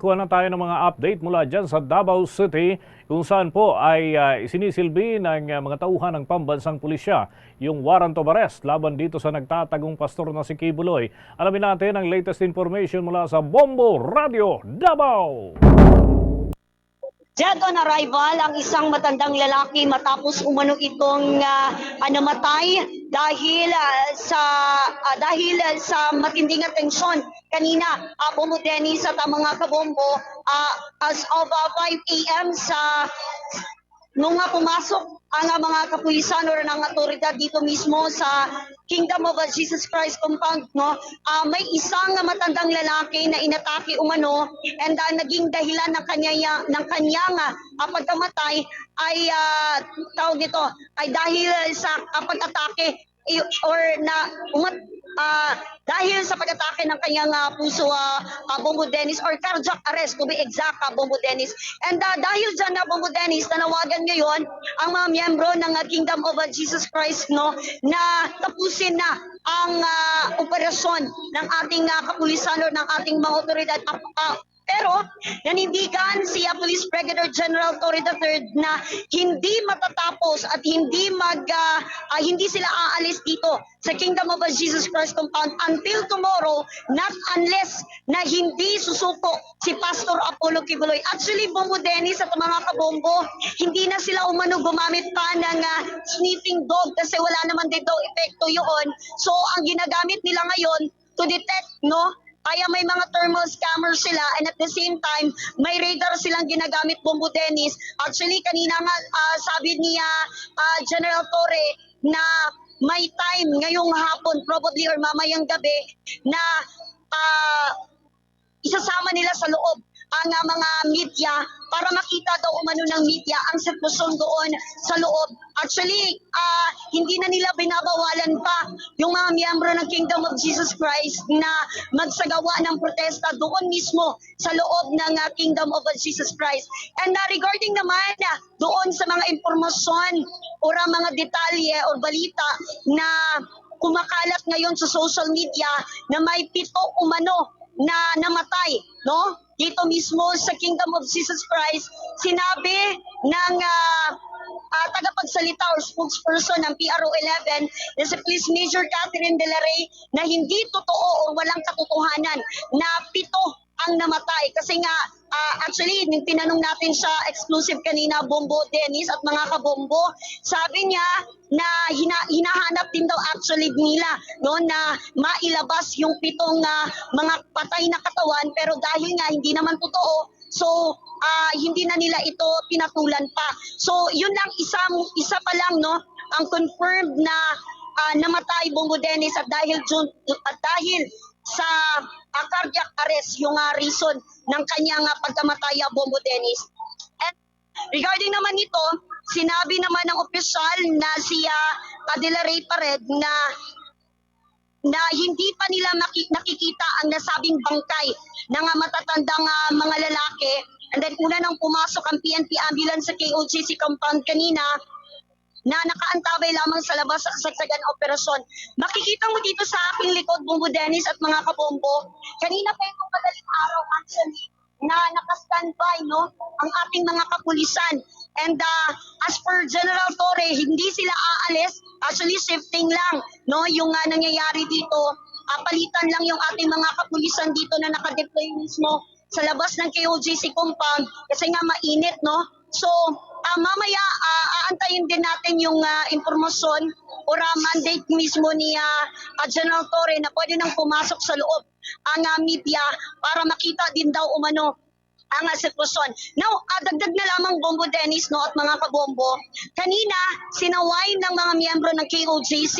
Kuha na tayo ng mga update mula dyan sa Davao City kung saan po ay uh, isinisilbi ng uh, mga tauhan ng pambansang pulisya yung warrant of arrest laban dito sa nagtatagong pastor na si Kibuloy. Alamin natin ang latest information mula sa Bombo Radio Davao. Dead on arrival ang isang matandang lalaki matapos umano itong uh, namatay dahil uh, sa uh, dahil uh, sa matinding atensyon kanina uh, bumudeni sa mga kabombo uh, as of uh, 5 a.m. sa nung nga pumasok ang mga kapulisan o ng otoridad dito mismo sa Kingdom of Jesus Christ compound no uh, may isang matandang lalaki na inatake umano and uh, naging dahilan ng kanya ng kanyang uh, pagkamatay ay uh, tawag nito ay dahil sa uh, pag-atake i- or na umat ah, dahil sa pag-atake ng kanyang ah, puso uh, Bombo Dennis or cardiac arrest to be exact uh, Bombo Dennis. And ah, dahil dyan na Bombo Dennis nanawagan ngayon ang mga miyembro ng ah, Kingdom of ah, Jesus Christ no na tapusin na ang ah, operasyon ng ating ah, kapulisan o ng ating mga otoridad Ah, ah, pero nanindigan si uh, Police Brigadier General Torre III na hindi matatapos at hindi mag ah, ah, hindi sila aalis dito sa Kingdom of Jesus Christ compound until tomorrow not unless na hindi susuko si Pastor Apollo Kibuloy. Actually, Bombo Dennis at mga kabombo, hindi na sila umano gumamit pa ng ah, sniffing dog kasi wala naman din daw epekto yun. So, ang ginagamit nila ngayon to detect, no, kaya may mga thermal scammer sila and at the same time, may radar silang ginagamit Bombo Dennis. Actually, kanina nga ah, sabi niya ah, General Torre na may time ngayong hapon, probably or mamayang gabi, na ah, isasama nila sa loob ang mga media para makita daw umano ng media ang sitwasyon doon sa loob. Actually, ah, hindi na nila binabawalan pa yung mga miyembro ng Kingdom of Jesus Christ na magsagawa ng protesta doon mismo sa loob ng ah, Kingdom of Jesus Christ. And ah, regarding naman ah, doon sa mga impormasyon o mga detalye o balita na kumakalat ngayon sa social media na may pito umano na namatay, no? Dito mismo sa Kingdom of Jesus Christ, sinabi ng ah, ah, tagapagsalita or spokesperson ng PRO 11 na si Police Major Catherine De La Rey na hindi totoo o walang katotohanan na pito ang namatay. Kasi nga ah, actually nung tinanong natin siya exclusive kanina Bombo Dennis at mga kabombo sabi niya na hina, hinahanap din daw actually nila no na mailabas yung pitong ah, mga patay na katawan. Pero dahil nga hindi naman totoo so ah, hindi na nila ito pinatulan pa so yun lang isang isa pa lang no ang confirmed na ah, namatay Bongo Dennis at dahil at dahil sa ah, cardiac arrest yung ah, reason ng kanyang ah, pagkamatay ah, Bongo Dennis. And regarding naman nito, sinabi naman ng opisyal na si uh, Adela Ray Pared na na hindi pa nila nakikita ang nasabing bangkay ng ah, matatandang ah, mga lalaki. And then una nang pumasok ang PNP ambulance sa KOJC compound kanina, na nakaantabay lamang sa labas sa kasagsagan operasyon. Makikita mo dito sa aking likod, Bumbo Dennis at mga kabombo, kanina pa itong madaling araw actually, na naka-standby no, ang ating mga kapulisan. And uh, as per General Torre, hindi sila aalis, actually shifting lang no, yung uh, nangyayari dito. Uh, palitan lang yung ating mga kapulisan dito na nakadeploy mismo sa labas ng KOJC compound kasi nga mainit, no? So, ah, mamaya ah, aantayin din natin yung ah, impormasyon o ah, mandate mismo ni ah, ah, General Torre na pwede nang pumasok sa loob ang ah, media para makita din daw umano ang ah, sitwasyon. Now, dagdag na lamang Bombo Dennis no, at mga kabombo. Kanina, sinaway ng mga miyembro ng KOJC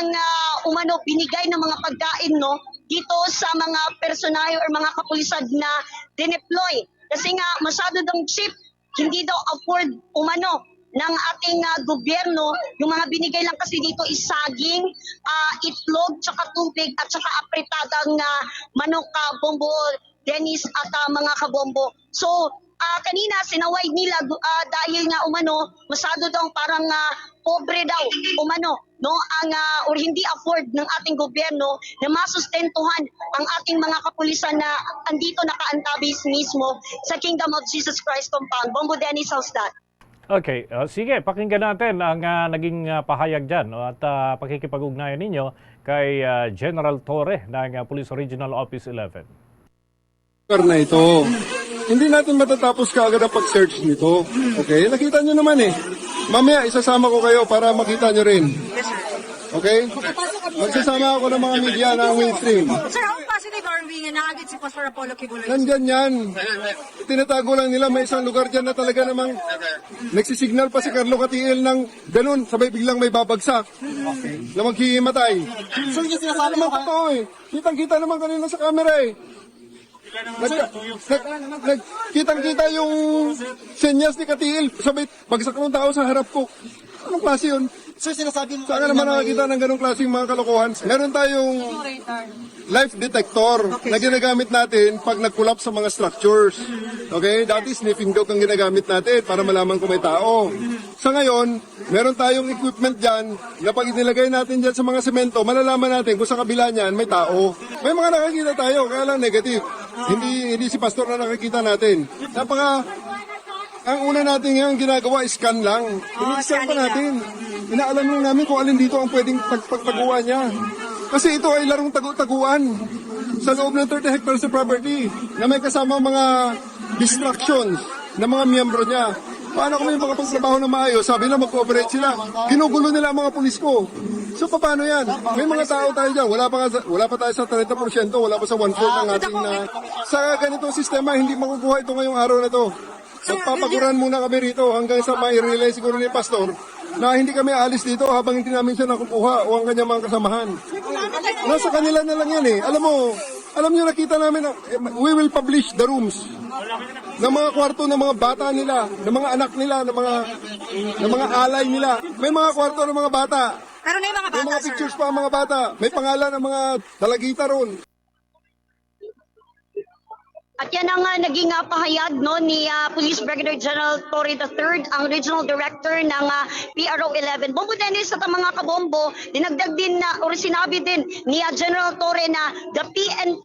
ang ah, umano binigay ng mga pagkain no dito sa mga personahe or mga kapulisan na dineploy. Kasi nga masyado daw cheap, hindi daw afford umano ng ating ah, gobyerno, yung mga binigay lang kasi dito is saging, ah, itlog, tsaka tubig, at tsaka apretadang uh, manok, ka, bombo, Dennis at ah, mga kabombo. So, ah, kanina sinaway nila ah, dahil nga umano masyado daw parang ah, pobre daw umano no ang ah, or hindi afford ng ating gobyerno na masustentuhan ang ating mga kapulisan na andito nakaantabis mismo sa Kingdom of Jesus Christ compound. Bombo Dennis Sausdat. Okay, uh, sige, pakinggan natin ang uh, naging uh, pahayag dyan no, at uh, pakikipag-ugnayan ninyo kay uh, General Torre ng uh, Police Regional Office 11. lugar na ito. Hindi natin matatapos kaagad ang pag-search nito. Okay? Nakita nyo naman eh. Mamaya, isasama ko kayo para makita nyo rin. Okay? Magsasama ako ng mga media ng mainstream. Sir, how positive are we nga naagit si Pastor Apollo Kibuloy? Nandyan yan. Tinatago lang nila may isang lugar dyan na talaga namang nagsisignal pa si Carlo Katiel ng ganun, sabay biglang may babagsak na maghihimatay. So yung sinasabi mo totoo eh. Kitang-kita naman kanina sa camera eh. Kitang-kita yung senyas ni Katiel. Sabay, bagsak ng tao sa harap ko. Anong klase yun? Sir, sinasabi mo Saan ka naman nakakita ng ganong klaseng mga kalokohan? Meron tayong life detector na ginagamit natin pag nag-collapse sa mga structures. Okay? Dati sniffing dog ang ginagamit natin para malaman kung may tao. Sa ngayon, meron tayong equipment dyan na pag inilagay natin dyan sa mga semento, malalaman natin kung sa kabila niyan may tao. May mga nakakita tayo, kaya lang negative. Hindi, hindi si pastor na nakakita natin. Napaka ang una natin ngayon ginagawa is scan lang. Ini-scan pa natin. Inaalam lang namin kung alin dito ang pwedeng pagpagtaguan niya. Kasi ito ay larong tagu-taguan sa loob ng 30 hectares of property na may kasama mga distractions ng mga miyembro niya. Paano kami makapagtrabaho na maayos? Sabi na mag-cooperate sila. Ginugulo nila ang mga pulis ko. So paano yan? May mga tao tayo dyan. Wala pa, nga sa- wala pa tayo sa 30%, wala pa sa 1/4 ng ating na... Sa ganitong sistema, hindi makukuha ito ngayong araw na to. Magpapaguran muna kami rito hanggang sa mai-realize siguro ni Pastor na hindi kami aalis dito habang hindi namin siya nakukuha o ang kanyang mga kasamahan. Nasa kanila na lang yan eh. Alam mo, alam nyo nakita namin na eh, we will publish the rooms ng mga kwarto ng mga bata nila, ng mga anak nila, ng mga ng mga alay nila. May mga kwarto ng mga bata. Pero na yung mga May bata, mga sir. pictures pa ang mga bata. May pangalan ng mga dalagita ron. At yan ang ah, naging ah, pahayag no, ni ah, Police Brigadier General Torre III, ang Regional Director ng ah, PRO 11. Bombo Dennis at ang mga kabombo, dinagdag din na, or sinabi din ni ah, General Torre na the PNP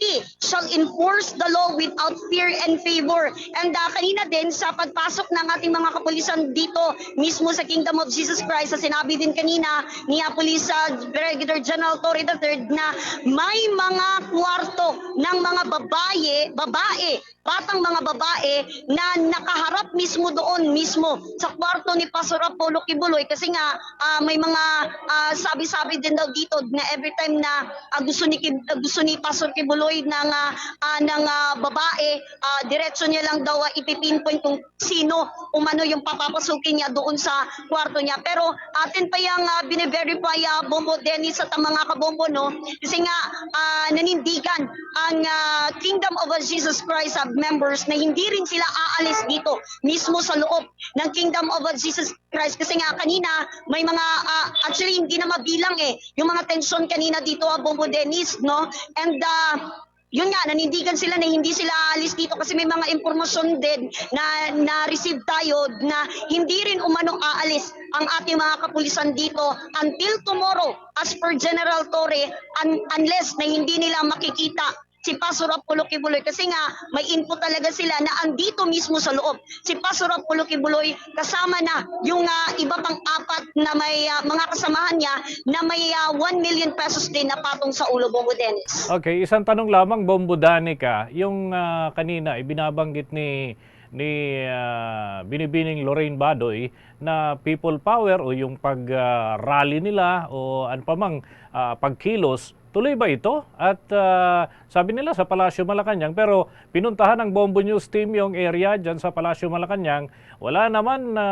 enforce the law without fear and favor. And ah, kanina din sa pagpasok ng ating mga kapulisan dito mismo sa Kingdom of Jesus Christ, sa sinabi din kanina ni ah, Police ah, Brigadier General Torre III na may mga kwarto ng mga babae, babae, batang mga babae na nakaharap mismo doon mismo sa kwarto ni Pastor Apollo Kibuloy kasi nga ah, may mga ah, sabi-sabi din daw dito na every time na ah, gusto ni ah, gusto ni Pastor Kibuloy ng ah, ng ah, babae, ah, diretso niya lang daw uh, ipipinpoint kung sino umano yung papapasukin niya doon sa kwarto niya. Pero atin pa yung uh, bine-verify ah, Bombo Dennis at ang mga kabombo no kasi nga ah, nanindigan ang ah, Kingdom of Jesus Christ ah, members na hindi rin sila aalis dito mismo sa loob ng Kingdom of Jesus Christ. Kasi nga kanina may mga ah, actually hindi na mabilang eh. Yung mga tension kanina dito ah, Bombo Dennis no? And ah, yun nga, nanindigan sila na hindi sila aalis dito kasi may mga impormasyon din na na-receive tayo na hindi rin umano aalis ang ating mga kapulisan dito until tomorrow as per General Torre un- unless na hindi nila makikita si Pastor Apollo Kibuloy kasi nga may info talaga sila na andito mismo sa loob. Si Pastor Apollo Kibuloy kasama na yung ah, iba pang apat na may ah, mga kasamahan niya na may ah, 1 million pesos din na patong sa ulo, Bongo Dennis. Okay, isang tanong lamang, Bombo Danica. Yung ah, kanina, ibinabanggit ni ni ah, Binibining Lorraine Badoy na people power o yung pag-rally nila o ano pa mang ah, pagkilos, tuloy ba ito? At ah, sabi nila sa Palasyo Malacanang, pero pinuntahan ng Bombo News team yung area dyan sa Palasyo Malacanang, wala naman na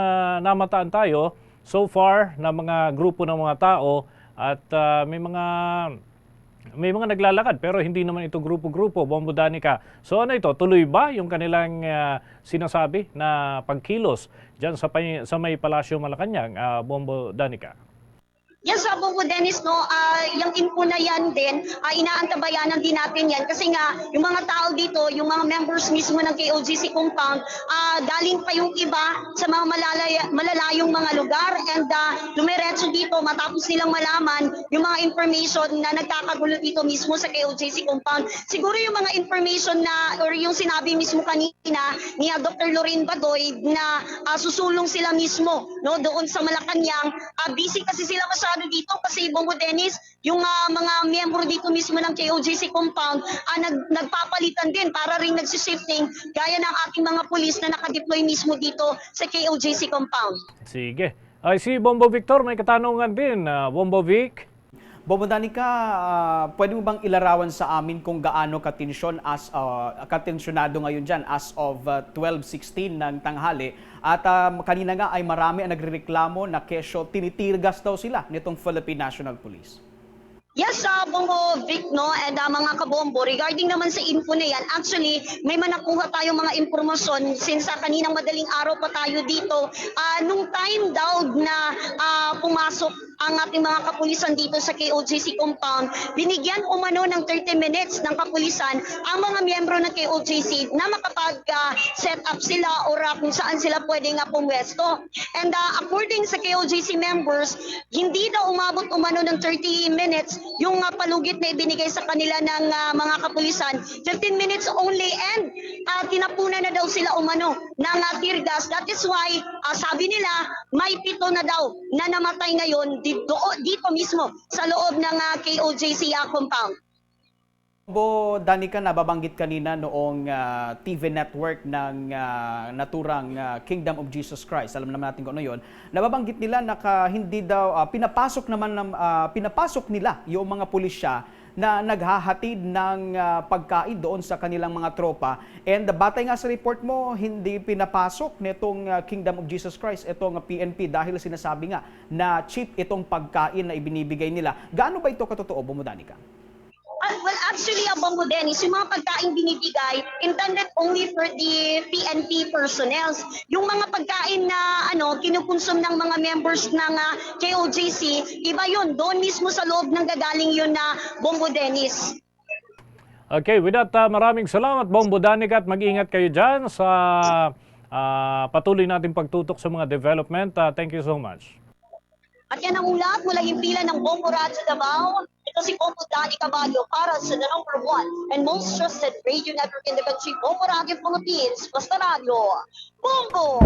namataan tayo so far na mga grupo ng mga tao. At ah, may mga may mga naglalakad pero hindi naman ito grupo-grupo, Bombo Danica. So ano ito, tuloy ba yung kanilang ah, sinasabi na pagkilos dyan sa, sa may Palasyo Malacanang, ah, Bombo Danica? Yes, sa Bongo Dennis, no, ah, yung info na yan din, uh, inaantabayanan din natin yan kasi nga, yung mga tao dito, yung mga members mismo ng KOGC compound, ah, galing pa yung iba sa mga malalaya, malalayong mga lugar and uh, lumiretso dito matapos nilang malaman yung mga information na nagkakagulo dito mismo sa KOJC compound. Siguro yung mga information na or yung sinabi mismo kanina ni Dr. Lorraine Badoy na ah, susulong sila mismo no doon sa Malacanang. Ah, busy kasi sila masyado dito kasi Bongo Dennis, yung ah, mga miyembro dito mismo ng KOJC compound ah, nag, nagpapalitan din para rin nagsishifting gaya ng ating mga pulis na nakadeploy mismo dito sa KOJC compound. Sige. Ay, si Bombo Victor, may katanungan din. Ah, Bombo Vic? Bobo Danica, ah, pwede mo bang ilarawan sa amin kung gaano katensyon as uh, katensyonado ngayon diyan as of ah, 12:16 ng tanghali at ah, kanina nga ay marami ang nagrereklamo na kesyo tinitirgas daw sila nitong Philippine National Police. Yes, sa Bongo Vic, no, and uh, mga kabombo, regarding naman sa info na yan, actually, may manakuha tayong mga impormasyon since uh, kaninang madaling araw pa tayo dito. Uh, nung time daw na uh, pumasok ang ating mga kapulisan dito sa KOJC compound, binigyan umano ng 30 minutes ng kapulisan ang mga miyembro ng KOJC na makapag-set up sila or uh, kung saan sila pwedeng uh, pumwesto. And uh, according sa KOJC members, hindi daw umabot umano ng 30 minutes yung uh, palugit na ibinigay sa kanila ng uh, mga kapulisan. 15 minutes only and uh, tinapunan na daw sila umano ng uh, tear gas. That is why uh, sabi nila may pito na daw na namatay ngayon dito, dito mismo sa loob ng uh, KOJC uh, compound. Bo Danica, nababanggit kanina noong ah, TV network ng ah, naturang ah, Kingdom of Jesus Christ. Alam naman natin kung ano 'yon. Nababanggit nila na hindi daw ah, pinapasok naman ah, pinapasok nila yung mga pulisya na naghahatid ng ah, pagkain doon sa kanilang mga tropa. And batay nga sa report mo, hindi pinapasok nitong ah, Kingdom of Jesus Christ itong PNP dahil sinasabi nga na cheap itong pagkain na ibinibigay nila. Gaano ba ito katotoo, Bumudanica? Well, actually, Abang Dennis, yung mga pagkain binibigay, intended only for the PNP personnel. Yung mga pagkain na ano, kinukonsum ng mga members ng ah, KOJC, iba yun. Doon mismo sa loob ng gagaling yun na Bongo Dennis. Okay, with that, ah, maraming salamat, Bombo Danica, at mag-ingat kayo dyan sa ah, patuloy nating pagtutok sa mga development. Ah, thank you so much. At yan ang ulat mula himpilan ng Bongo Radyo Davao. Ito si Bongo Dani Caballo para sa the number one and most trusted radio network in the country, Bongo Radio Philippines. Basta Radio, Bongo!